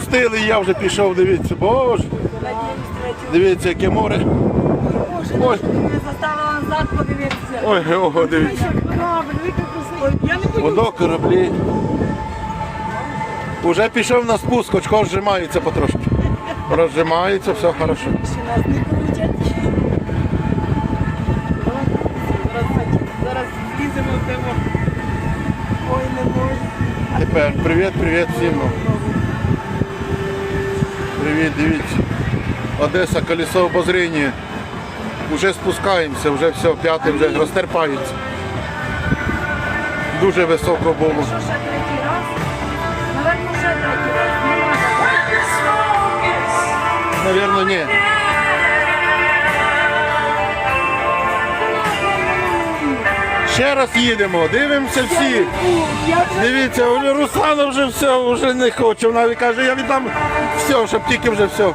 спустили, і я вже пішов, дивіться, боже. Дивіться, яке море. Ой, Не заставила назад подивитися. ой, ого, дивіться. Водо, кораблі. Уже пішов на спуск, очко зжимається потрошки. Розжимається, все хорошо. Зараз, зліземо в тему. Ой, не можу. Тепер привіт, привіт всім. Привіт, дивіться. Одеса, колесо обозріння. Уже спускаємося, вже все, п'яте вже розтерпається. Дуже високо було. Наверно, ні. Ще раз їдемо, дивимося всі. Дивіться, Руслана вже все, вже не хоче. Вона каже, я віддам все, щоб тільки вже все.